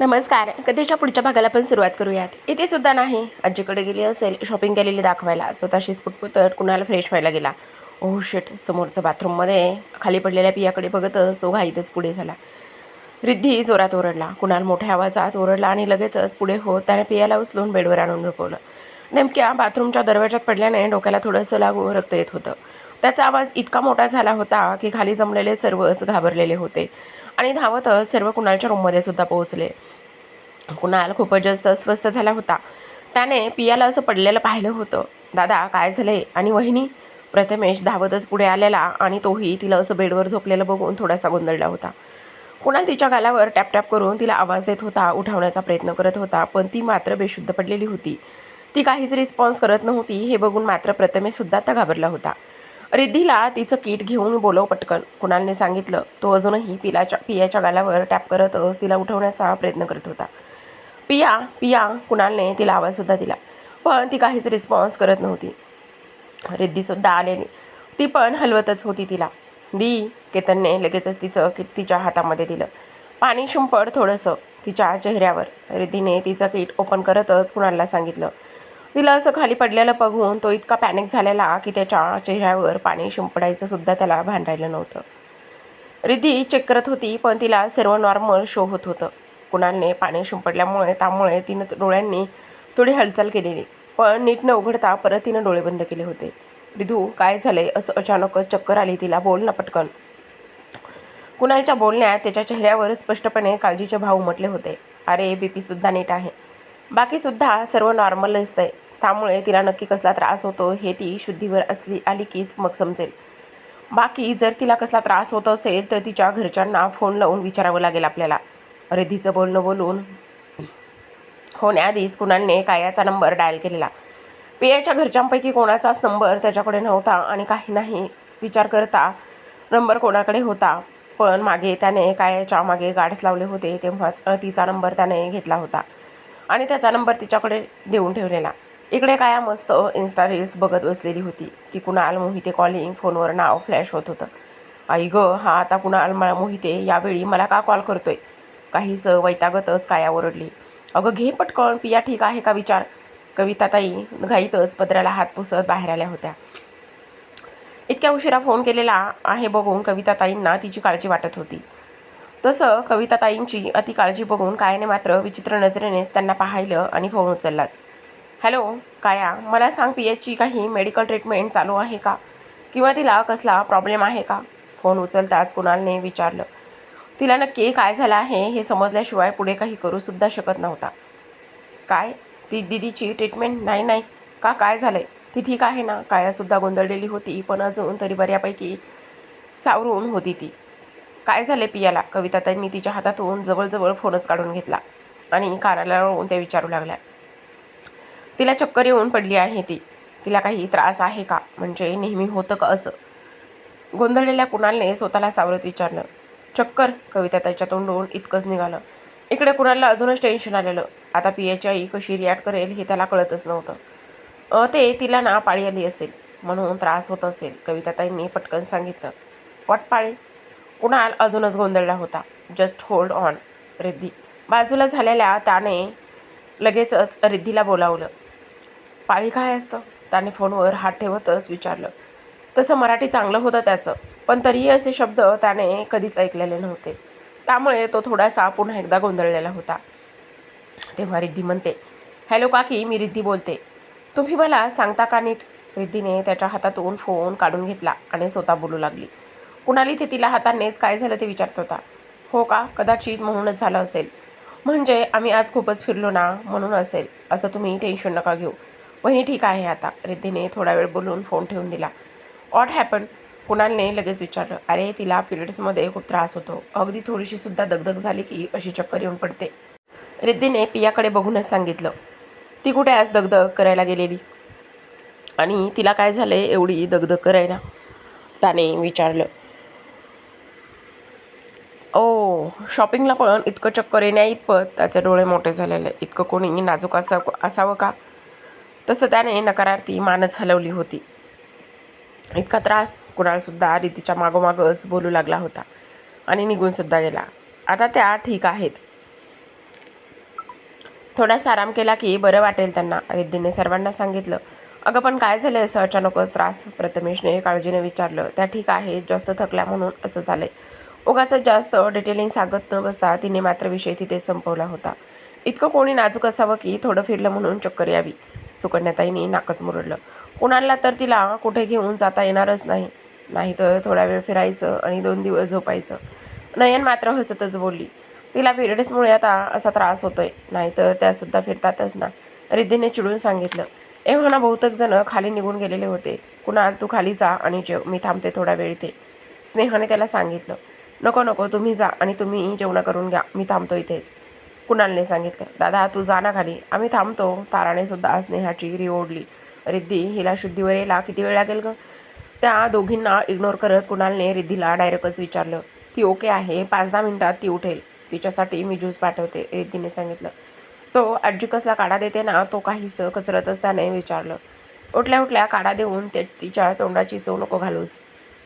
नमस्कार. कथेच्या पुढच्या भागाला पण सुरुवात करूयात. इथे सुद्धा नाही. आजीकडे गेली असेल शॉपिंग केलेली दाखवायला. स्वतःशीच पुटपुतत कुणाला फ्रेश व्हायला गेला? Oh ओह शेट समोरचं बाथरूममध्ये खाली पडलेल्या पियाकडे बघतच तो घाईतच पुढे झाला. रिद्धी जोरात ओरडला. कुणाल मोठ्या आवाजात ओरडला आणि लगेचच पुढे होत त्याने पियाला उचलून बेडवर आणून झोपवलं. नेमक्या बाथरूमच्या दरवाजात पडल्याने डोक्याला थोडंसं लागू रक्त येत होतं. त्याचा आवाज इतका मोठा झाला होता की खाली जमलेले सर्वच घाबरलेले होते. आणि धावतच सर्व कुणालच्या रूममध्ये सुद्धा पोहोचले. कुणाल खूपच जास्त अस्वस्थ झाला होता. त्याने पियाला असं पडलेलं पाहिलं होतं. दादा काय झालंय? आणि वहिनी? प्रथमेश धावतच पुढे आलेला आणि तोही तिला असं बेडवर झोपलेलं बघून थोडासा गोंधळला होता. कुणाल तिच्या गालावर टॅपटॅप करून तिला आवाज देत होता उठवण्याचा प्रयत्न करत होता पण ती मात्र बेशुद्ध पडलेली होती. ती काहीच रिस्पॉन्स करत नव्हती हे बघून मात्र प्रथमेशसुद्धा आता घाबरला होता. रिद्धीला तिचं किट घेऊन बोलव पटकन. कुणालने सांगितलं तो अजूनही पिलाच्या पियाच्या गालावर टॅप करतच तिला उठवण्याचा प्रयत्न करत होता. पिया पिया कुणालने तिला आवाजसुद्धा दिला पण ती काहीच रिस्पॉन्स करत नव्हती. रिद्धीसुद्धा आलेली. ती पण हलवतच होती तिला. दी केतनने लगेचच तिचं किट तिच्या हातामध्ये दिलं. पाणी शिंपड थोडंसं तिच्या चेहऱ्यावर. रिद्धीने तिचं किट ओपन करतच कुणालला सांगितलं. तिला असं खाली पडलेलं बघून तो इतका पॅनिक झालेला की त्याच्या चेहऱ्यावर पाणी शिंपडायचं सुद्धा त्याला भान राहिलं नव्हतं. रिद्धी चेक करत होती पण तिला सर्व नॉर्मल शो होत होतं. कुणालने पाणी शिंपडल्यामुळे त्यामुळे तिनं डोळ्यांनी थोडी हालचाल केलेली पण नीट न उघडता परत तिनं डोळे बंद केले होते. रिधू काय झालंय? असं अचानकच चक्कर आली तिला. बोल ना पटकन. कुणालच्या बोलण्यात त्याच्या चेहऱ्यावर स्पष्टपणे काळजीचे भाव उमटले होते. अरे बी पीसुद्धा नीट आहे. बाकीसुद्धा सर्व नॉर्मल असतंय त्यामुळे तिला नक्की कसला त्रास होतो हे ती शुद्धीवर असली आली कीच मग समजेल. बाकी जर तिला कसला त्रास होत असेल तर तिच्या घरच्यांना फोन लावून विचारावं लागेल आपल्याला. रिद्धीचं बोलणं बोलून. होण्याआधीच कुणालने कायाचा नंबर डायल केलेला. पियाच्या घरच्यांपैकी कोणाचाच नंबर त्याच्याकडे नव्हता आणि काही नाही. विचार करता नंबर कोणाकडे होता. पण मागे त्याने कायाच्या मागे गाड्स लावले होते तेव्हाच तिचा नंबर त्याने घेतला होता. आणि त्याचा नंबर तिच्याकडे देऊन ठेवलेला. इकडे काय मस्त इन्स्टा रील्स बघत बसलेली होती की कुणाल मोहिते कॉलिंग फोनवर नाव फ्लॅश होत होतं. आई ग हा आता कुणाल मला मोहिते यावेळी मला का कॉल करतोय? काहीच वैतागतच काया ओरडली. अगं घे पटकन पिया ठीक आहे का विचार? कविताताई घाईतच पदराला हात पुसत बाहेर आल्या होत्या. इतक्या उशिरा फोन केलेला आहे बघून कविताताईंना तिची काळजी वाटत होती. तसं कविताताईंची अति काळजी बघून कायाने मात्र विचित्र नजरेनेच त्यांना पाहिलं आणि फोन उचललाच. हॅलो काया मला सांग पियाची काही मेडिकल ट्रीटमेंट चालू आहे का? किंवा तिला कसला प्रॉब्लेम आहे का? फोन उचलताच कुणालने विचारलं. तिला नक्की काय झालं आहे हे समजल्याशिवाय पुढे काही करूसुद्धा शकत नव्हता. काय? ती दिदीची ट्रीटमेंट नाही नाही? का काय झालं आहे ती ठीक आहे ना? कायासुद्धा गोंधळलेली होती पण अजून तरी बऱ्यापैकी सावरून होती ती. काय झाले पियाला? कविताताईंनी तिच्या हातातून जवळजवळ फोनच काढून घेतला आणि कानाला लावून त्या विचारू लागल्या. तिला चक्कर येऊन पडली आहे ती. तिला काही त्रास आहे का? म्हणजे नेहमी होतं का असं? गोंधळलेल्या कुणालने स्वतःला सावरत विचारलं. चक्कर कविता त्याच्या तोंडून इतकंच निघालं. इकडे कुणाला अजूनच टेन्शन आलेलं. आता पियाची आई कशी रिॲक्ट करेल हे त्याला कळतच नव्हतं. ते तिला ना पाळी आली असेल. म्हणून त्रास होत असेल कविताताईंनी पटकन सांगितलं. वाट पाळी कुणाल अजूनच गोंधळला होता. Just hold on Riddhi. बाजूला झालेल्या त्याने लगेचच रिद्धीला बोलावलं. पाळी काय असतं? त्याने फोनवर हात ठेवतच विचारलं. तसं मराठी चांगलं होतं त्याचं पण तरीही असे शब्द त्याने कधीच ऐकलेले नव्हते. त्यामुळे तो थोडासा पुन्हा एकदा गोंधळलेला होता. तेव्हा रिद्धी म्हणते हॅलो काकी मी रिद्धी बोलते. तुम्ही मला सांगता का नीट? रिद्धीने त्याच्या हातातून फोन काढून घेतला आणि स्वतः बोलू लागली. कुणाली ते तिला हातानेच काय झालं ते विचारत होता. हो का? कदाचित म्हणूनच झालं असेल. म्हणजे आम्ही आज खूपच फिरलो ना म्हणून असेल. असं तुम्ही टेन्शन नका घेऊ. वहिनी ठीक आहे आता. रिद्धीने थोडा वेळ बोलून फोन ठेवून दिला. ऑट हॅपन कुणालने लगेच विचारलं. अरे तिला पिरियड्समध्ये खूप त्रास होतो. अगदी थोडीशी सुद्धा दगदग झाली की अशी चक्कर येऊन पडते. रिद्धीने पियाकडे बघूनच सांगितलं. ती कुठे आज दगदग करायला गेलेली? आणि तिला काय झालं आहे एवढी दगदग करायला? त्याने विचारलं. ओ शॉपिंगला पण इतकं चक्कर येण्या इतपत त्याचे डोळे मोठे झालेले. इतकं कोणी नाजूक असा असावं का? तसं त्याने नकारार्थी मानच हलवली होती. इतका त्रास कुणालसुद्धा रितीच्या मागोमागच बोलू लागला होता आणि निघूनसुद्धा गेला. आता त्या ठीक आहेत. थोडासा आराम केला की बरं वाटेल त्यांना रिद्धीने सर्वांना सांगितलं. अगं पण काय झालं असं अचानकच त्रास. प्रथमेशने काळजीने विचारलं. त्या ठीक आहे जास्त थकल्या म्हणून असं झालंय. उगाच जास्त डिटेलिंग सांगत न बसता तिने मात्र विषय तिथे संपवला होता. इतकं कोणी नाजूक असावं की थोडं फिरलं म्हणून चक्कर यावी. सुकन्याताईने नाकच मुरडलं. कुणाला तर तिला कुठे घेऊन जाता येणारच नाही. नाही तर थोडा वेळ फिरायचं आणि दोन दिवस झोपायचं. नयन मात्र हसतच बोलली. तिला पिरियड्समुळे आता असा त्रास होतोय. नाहीतर त्यासुद्धा फिरतातच ना. रिद्धीने चिडून सांगितलं. एव्हाना बहुतेक जण खाली निघून गेलेले होते. कुणाल तू खाली जा आणि जेव. मी थांबते थोडा वेळ इथे. स्नेहाने त्याला सांगितलं. नको नको तुम्ही जा आणि तुम्ही जेवणं करून घ्या. मी थांबतो इथेच. कुणालने सांगितलं दादा तू जा ना खाली. आम्ही थांबतो. ताराने सुद्धा स्नेहाची री ओढली. रिद्धी हिला शुद्धीवर यायला किती वेळ लागेल ग? त्या दोघींना इग्नोर करत कुणालने रिद्धीला डायरेक्टच विचारलं. ती ओके आहे. पाच दहा मिनटात ती उठेल. तिच्यासाठी मी ज्यूस पाठवते रिद्धीने सांगितलं. तो आजी कसला काढा देते ना तो काहीस कचरतच त्याने विचारलं. उठल्या उठल्या काढा देऊन ते तिच्या तोंडाची चव नको घालूस.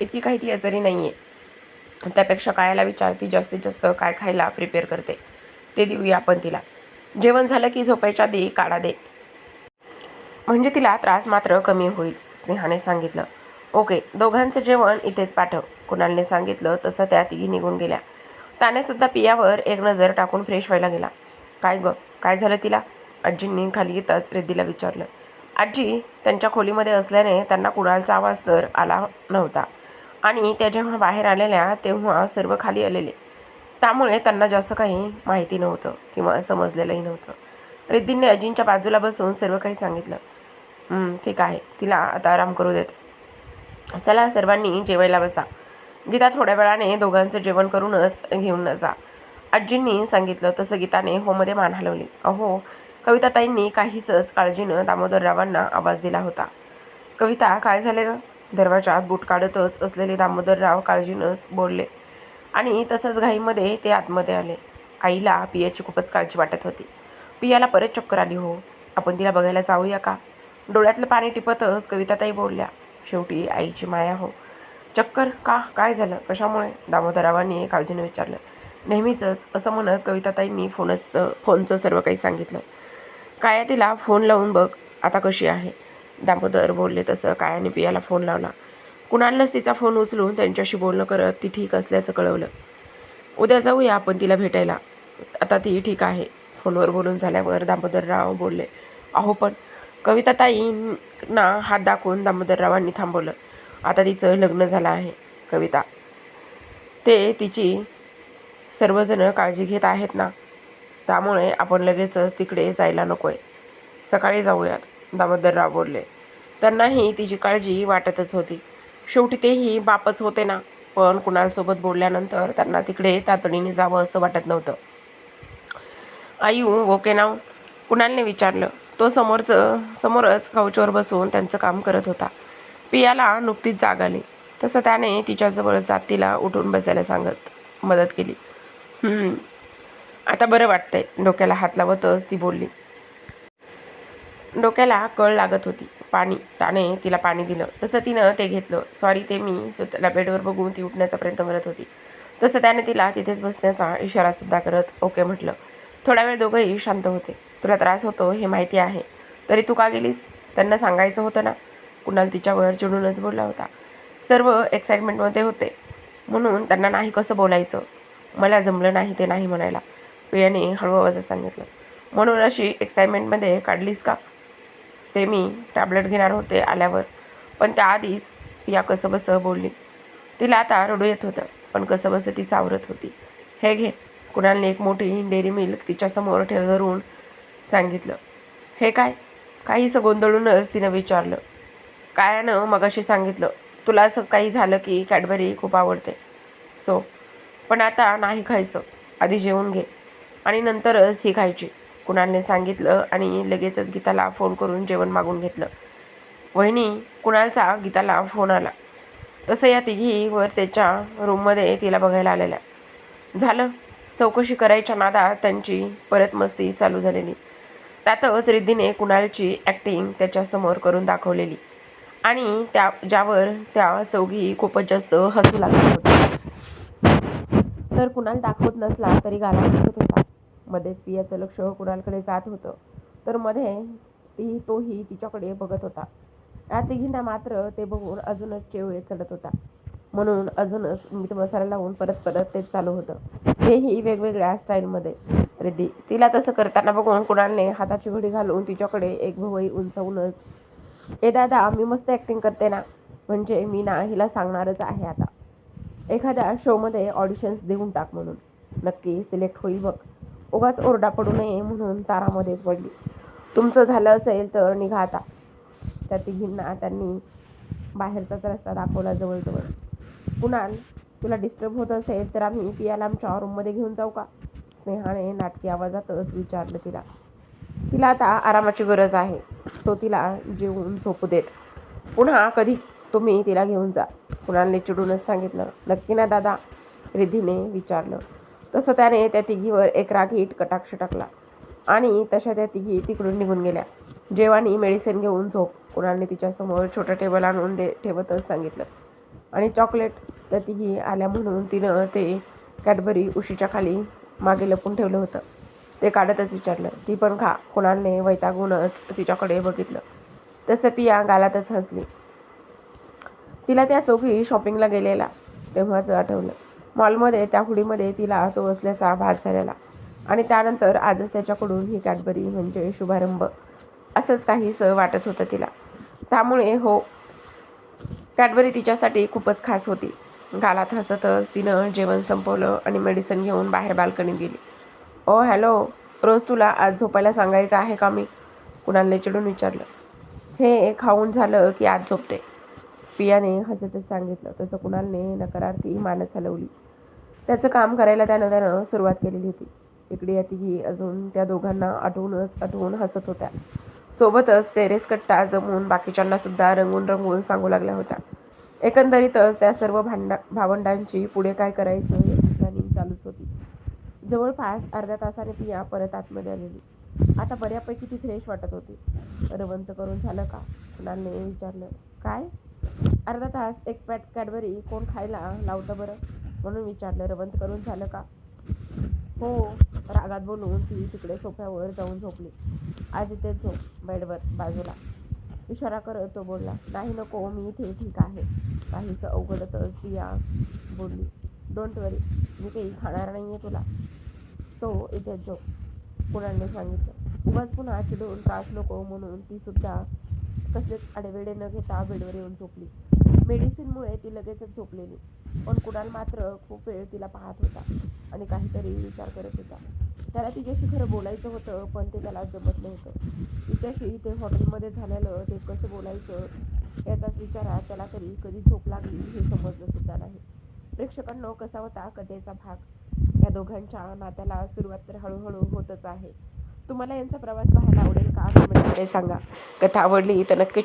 इतकी काही ती आजारी नाही आहे त्यापेक्षा कायला विचार ती जास्तीत जास्त काय खायला प्रिपेअर करते. ते देऊया आपण तिला. जेवण झालं की झोपायच्या आधी काढा दे. म्हणजे तिला त्रास मात्र कमी होईल स्नेहाने सांगितलं. ओके दोघांचं जेवण इथेच पाठव कुणालने सांगितलं तसं त्या तिघी निघून गेल्या. त्यानेसुद्धा पियावर एक नजर टाकून फ्रेश व्हायला गेला. काय ग काय झालं तिला? आजींनी खाली येताच रिद्धीला विचारलं. आजी त्यांच्या खोलीमध्ये असल्याने त्यांना कुणालचा आवाज तर आला नव्हता. आणि त्या जेव्हा बाहेर आलेल्या तेव्हा सर्व खाली आलेले. त्यामुळे त्यांना जास्त काही माहिती नव्हतं किंवा समजलेलंही नव्हतं. रिद्धींनी अजिंच्या बाजूला बसून सर्व काही सांगितलं. ठीक आहे तिला आता आराम करू देत. चला सर्वांनी जेवायला बसा. गीता थोड्या वेळाने दोघांचं जेवण करूनच घेऊन जा. आजींनी सांगितलं तसं गीताने होमध्ये मान हलवली. अहो कविताताईंनी काहीच काळजीनं दामोदररावांना आवाज दिला होता. कविता काय झाले ग? दरवाजात बूट काढतच असलेले दामोदरराव काळजीनंच बोलले. आणि तसंच घाईमध्ये ते आतमध्ये आले. आईला पियाची खूपच काळजी वाटत होती. पियाला परत चक्कर आली हो आपण तिला बघायला जाऊया का? डोळ्यातलं पाणी टिपतच कविताताई बोलल्या शेवटी आईची माया हो. चक्कर? का? काय झालं? कशामुळे? दामोदरावांनी काळजीने विचारलं. नेहमीचंच असं म्हणत कविताताईंनी फोनच फोनचं सर्व काही सांगितलं. काया तिला? फोन लावून बघ आता कशी आहे. दामोदर बोलले तसं कायाने पियाला फोन लावला. कुणालाच तिचा फोन उचलून त्यांच्याशी बोलणं करत ती ठीक असल्याचं कळवलं. उद्या जाऊया आपण तिला भेटायला. आता ती ठीक आहे. फोनवर बोलून झाल्यावर दामोदरराव बोलले अहो पण कविताताईंना हात दाखवून दामोदररावांनी थांबवलं. आता तिचं लग्न झालं आहे कविता. ते तिची सर्वजणं काळजी घेत आहेत ना? त्यामुळे आपण लगेचच तिकडे जायला नको आहे सकाळी जाऊयात. दामोदरराव बोलले. त्यांनाही तिची काळजी वाटतच होती. शेवटी तेही बापच होते ना. पण कुणालसोबत बोलल्यानंतर त्यांना तिकडे तातडीने जावं असं वाटत नव्हतं. आई ओके नाव? कुणालने विचारलं. तो समोरचं समोरच काउचवर बसून त्यांचं काम करत होता. पियाला नुकतीच जाग आली. तसं त्याने तिच्याजवळ जात तिला उठून बसायला सांगत मदत केली. आता बरं वाटतंय. डोक्याला हात लावतच ती बोलली. डोक्याला कळ लागत होती. पाणी त्याने तिला पाणी दिलं. तसं तिनं ते घेतलं. सॉरी ते मी स्वतःला बेडवर बघून ती उठण्याचा प्रयत्न करत होती. तसं त्याने तिला तिथेच बसण्याचा इशारासुद्धा करत ओके म्हटलं. थोडा वेळ दोघंही शांत होते. तुला त्रास होतो हे माहिती आहे. तरी तू का गेलीस? त्यांना सांगायचं होतं ना? कुणाल तिच्यावर चिडूनच बोलला होता. सर्व एक्साइटमेंटमध्ये होते. म्हणून त्यांना नाही कसं बोलायचं? मला जमलं नाही ते नाही म्हणायला. प्रियाने हळू आवाजात सांगितलं. म्हणून अशी एक्साइटमेंटमध्ये काढलीस का? ते मी टॅबलेट घेणार होते आल्यावर. पण त्याआधीच या कसं बसं बोलली. तिला आता रडू येत होतं पण कसं बसं ती सावरत होती. हे घे. कुणालने एक मोठी डेअरी मिल्क तिच्यासमोर ठेव धरून सांगितलं. हे काय? काहीसं गोंधळूनच तिनं विचारलं. कायानं मगाशी सांगितलं तुला असं काही झालं की कॅडबरी खूप आवडते. सो पण आता नाही खायचं. आधी जेवून घे. आणि नंतरच ही खायची. कुणालने सांगितलं आणि लगेचच गीताला फोन करून जेवण मागून घेतलं. वहिनी कुणालचा गीताला फोन आला. तसं या तिघीवर त्याच्या रूममध्ये तिला बघायला आलेल्या. झालं. चौकशी करायच्या नादात त्यांची परत मस्ती चालू झालेली. त्यातच रिद्धीने कुणालची ॲक्टिंग त्याच्यासमोर करून दाखवलेली. आणि त्या ज्यावर त्या चौघी खूपच जास्त हसू लागल्या होत्या. तर कुणाल दाखवत नसला तरी गाला दिसत होता. मध्येच पियाचं लक्ष कुणालकडे जात होतं तर मध्ये ती तोही तिच्याकडे बघत होता. या तिघींना मात्र ते बघून अजूनच चेवळे चढत होता. म्हणून अजूनच मीठ मसाला लावून परत परत तेच चालू होतं. तेही वेगवेगळ्या स्टाईलमध्ये रिद्धी तिला तसं करताना बघून कुणालने हाताची घडी घालून तिच्याकडे एक भवई उंचवूनच ए दादा मी मस्त ॲक्टिंग करते ना. म्हणजे मी ना हिला सांगणारच आहे आता. एखाद्या शोमध्ये ऑडिशन्स देऊन टाक म्हणून. नक्की सिलेक्ट होईल बघ. उगाच ओरडा पडू नये म्हणून तारामध्येच पडली. तुमचं झालं असेल तर निघा आता. त्या तिघींना त्यांनी बाहेरचाच रस्ता दाखवला जवळजवळ. कुणाल तुला डिस्टर्ब होत असेल तर आम्ही पियाला आमच्या रूममध्ये घेऊन जाऊ का? स्नेहाने नाटकी आवाजातच विचारलं तिला. तिला आता आरामाची गरज आहे. तो तिला जेवून झोपू देत. पुन्हा कधी तुम्ही तिला घेऊन जा. कुणालने चिडूनच सांगितलं. नक्की ना दादा रिद्धीने विचारलं. तसं त्याने त्या तिघीवर एक रागीट कटाक्ष टाकला. आणि तशा त्या तिघी तिकडून निघून गेल्या. जेवानी मेडिसिन घेऊन झोप. कुणालने तिच्यासमोर छोटं टेबल आणून दे ठेवतच सांगितलं. आणि चॉकलेट त्या तिघी आल्या म्हणून तिनं ते कॅडबरी उशीच्या खाली मागे लपून ठेवलं होतं. ते काढतच विचारलं ती पण खा. कुणालने वैतागूनच तिच्याकडे बघितलं. तसं पिया गालातच हसली. तिला त्या चौघी शॉपिंगला गेलेला तेव्हाच आठवलं. मॉलमध्ये त्या हुडीमध्ये तिला तो असल्याचा भास झालेला. आणि त्यानंतर आजच त्याच्याकडून ही कॅडबरी म्हणजे शुभारंभ असंच काहीसं वाटत होतं तिला. त्यामुळे हो कॅडबरी तिच्यासाठी खूपच खास होती. गालात हसतच तिनं जेवण संपवलं आणि मेडिसिन घेऊन बाहेर बाल्कनीत गेली. ओ हॅलो रोज तुला आज झोपायला सांगायचं आहे का मी? कुणालने चिडून विचारलं. हे खाऊन झालं की आज झोपते. पियाने हसतच सांगितलं. तसं कुणालने नकारार्थी मानस हलवली. त्याचं काम करायला त्यानं त्यानं सुरुवात केलेली होती. इकडे या तिघी अजून त्या दोघांना आठवूनच आठवून हसत होत्या. सोबतच टेरेस कट्टा जमवून बाकीच्यांना सुद्धा रंगून रंगून सांगू लागल्या होत्या. एकंदरीतच त्या सर्व भांडा भावंडांची पुढे काय करायचं याची प्लॅनिंग चालूच होती. जवळपास अर्ध्या तासाने पिया परत आतमध्ये आलेली. आता बऱ्यापैकी ती फ्रेश वाटत होती. रवंत करून झालं का? कुणालने विचारलं. काय? अर्धा तास एक पॅट कॅडबरी कोण खायला लावतं बरं? म्हणून विचारलं रवंत करून झालं का? हो. रागात बोलून ती तिकडे सोफ्यावर जाऊन झोपली. आज इथेच झोप बेडवर बाजूला. इशारा करत तो बोलला. नाही नको मी इथे ठीक आहे. काहीच अवघडतच दिया बोलली. डोंट वरी मी काही खाणार नाही आहे तुला. तो इथेच झोप कुणाने सांगितलं. उगाच पुन्हा चिडून त्रास नको म्हणून ती सुद्धा कसलेच आडेवेडे न घेता बेडवर येऊन झोपली. मेडिसिनमुळे ती लगेचच झोपलेली. पण कुणाल मात्र खूप वेळ तिला पाहत होता आणि काहीतरी विचार करत होता. त्याला तिच्याशी खरं बोलायचं होतं पण ते त्याला जमत नव्हतं. तिच्याशी ते हॉटेलमध्ये झालेलं ते कसं बोलायचं याचाच विचारात त्याला तरी कधी झोप लागली हे समजलं सुद्धा नाही. प्रेक्षकांनो कसा होता कथेचा भाग? या दोघांच्या नात्याला सुरुवात तर हळूहळू होतच आहे. तुम्हाला यांचा प्रवास पाहायला आवडेल का? कमेंटमध्ये सांगा. कथा आवडली तर नक्की